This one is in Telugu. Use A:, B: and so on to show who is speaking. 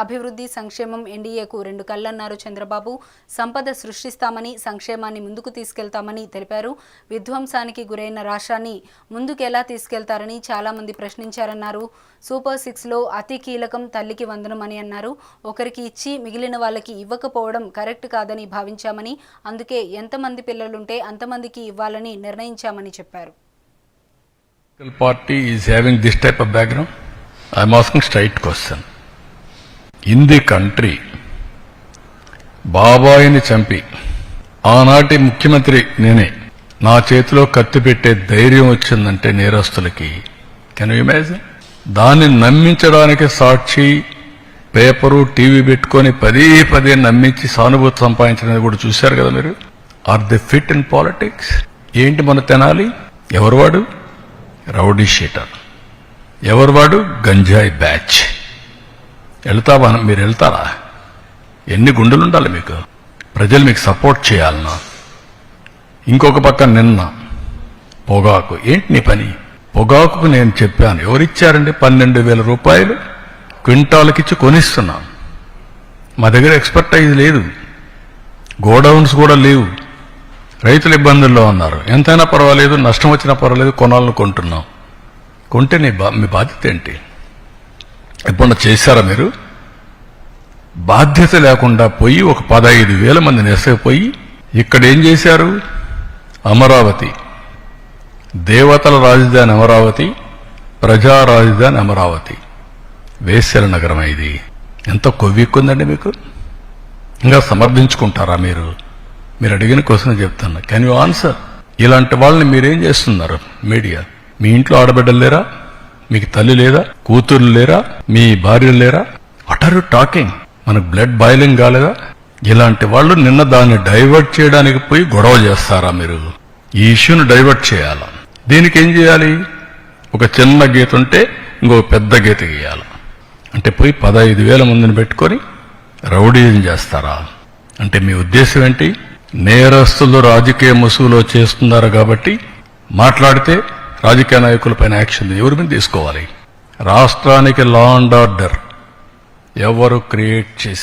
A: అభివృద్ధి సంక్షేమం ఎన్డీఏకు రెండు కళ్ళన్నారు చంద్రబాబు. సంపద సృష్టిస్తామని సంక్షేమాన్ని ముందుకు తీసుకెళ్తామని తెలిపారు. విధ్వంసానికి గురైన రాష్ట్రాన్ని ముందుకెలా తీసుకెళ్తారని చాలా మంది ప్రశ్నించారన్నారు. సూపర్ సిక్స్లో అతి కీలకం తల్లికి వందనం అని అన్నారు. ఒకరికి ఇచ్చి మిగిలిన వాళ్ళకి ఇవ్వకపోవడం కరెక్ట్ కాదని భావించామని అందుకే ఎంతమంది పిల్లలుంటే అంతమందికి ఇవ్వాలని నిర్ణయించామని చెప్పారు.
B: Party party is having this type of background? I'm in the country బాబాయిని చంపి. ఆనాటి ముఖ్యమంత్రి నేనే. నా చేతిలో కత్తి పెట్టే ధైర్యం వచ్చిందంటే నేరస్తులకి. కెన్ ఇమాజిన్ దాన్ని నమ్మించడానికి సాక్షి పేపరు టీవీ పెట్టుకొని పదే పదే నమ్మించి సానుభూతి సంపాదించడానికి కూడా చూశారు కదా మీరు? Are the fit in politics ఏంటి మన తెనాలి? ఎవరు వాడు? Rowdy sheeter. ఎవరు వాడు? గంజాయి బ్యాచ్. వెళ్తావా మీరు వెళ్తారా? ఎన్ని గుండెలు ఉండాలి మీకు? ప్రజలు మీకు సపోర్ట్ చేయాలన్నా ఇంకొక పక్క నిన్న పొగాకు. ఏంటి నీ పని? పొగాకుకు నేను చెప్పాను ఎవరిచ్చారండి? పన్నెండు వేల రూపాయలు క్వింటాలకిచ్చి కొనిస్తున్నాం. మా దగ్గర ఎక్స్పర్టైజ్ లేదు. గోడౌన్స్ కూడా లేవు. రైతులు ఇబ్బందుల్లో ఉన్నారు. ఎంతైనా పర్వాలేదు నష్టం వచ్చినా పర్వాలేదు కొనాలని కొంటున్నాం. కొంటే నీ బా మీ బాధ్యత ఏంటి? ఎప్పుడన్నా చేశారా మీరు? బాధ్యత లేకుండా పోయి ఒక పదహైదు వేల మంది నెసపోయి ఇక్కడ ఏం చేశారు? అమరావతి. దేవతల రాజధాని అమరావతి ప్రజా రాజధాని అమరావతి. వేశ్యల నగరం ఇది. ఎంత కొవ్వెక్కుందండి మీకు? ఇంకా సమర్థించుకుంటారా మీరు? మీరు అడిగిన క్వశ్చన్ చెప్తాను. కెన్ యూ ఆన్సర్ ఇలాంటి వాళ్ళని మీరేం చేస్తున్నారు? మీడియా. మీ ఇంట్లో ఆడబిడ్డలు లేరా? మీకు తల్లి లేదా? కూతురు లేరా? మీ భార్యలు లేరా? వాట్ ఆర్ యు టాకింగ్ మనకు బ్లడ్ బాయిలింగ్ కాలేదా? ఇలాంటి వాళ్ళు నిన్న దాన్ని డైవర్ట్ చేయడానికి పోయి గొడవ చేస్తారా మీరు? ఈ ఇష్యూని డైవర్ట్ చేయాలా? దీనికి ఏం చేయాలి? ఒక చిన్న గీత ఉంటే ఇంకో పెద్ద గీత గీయాలి? అంటే పోయి పదహైదు వేల మందిని పెట్టుకొని రౌడీజం చేస్తారా? అంటే మీ ఉద్దేశం ఏంటి? నేరస్తులు రాజకీయ ముసుగులో చేస్తున్నారు కాబట్టి మాట్లాడితే రాజకీయ నాయకులపైన యాక్షన్ ఎవరి మీద తీసుకోవాలి? రాష్ట్రానికి లా అండ్ ఆర్డర్ ఎవరు క్రియేట్ చేసి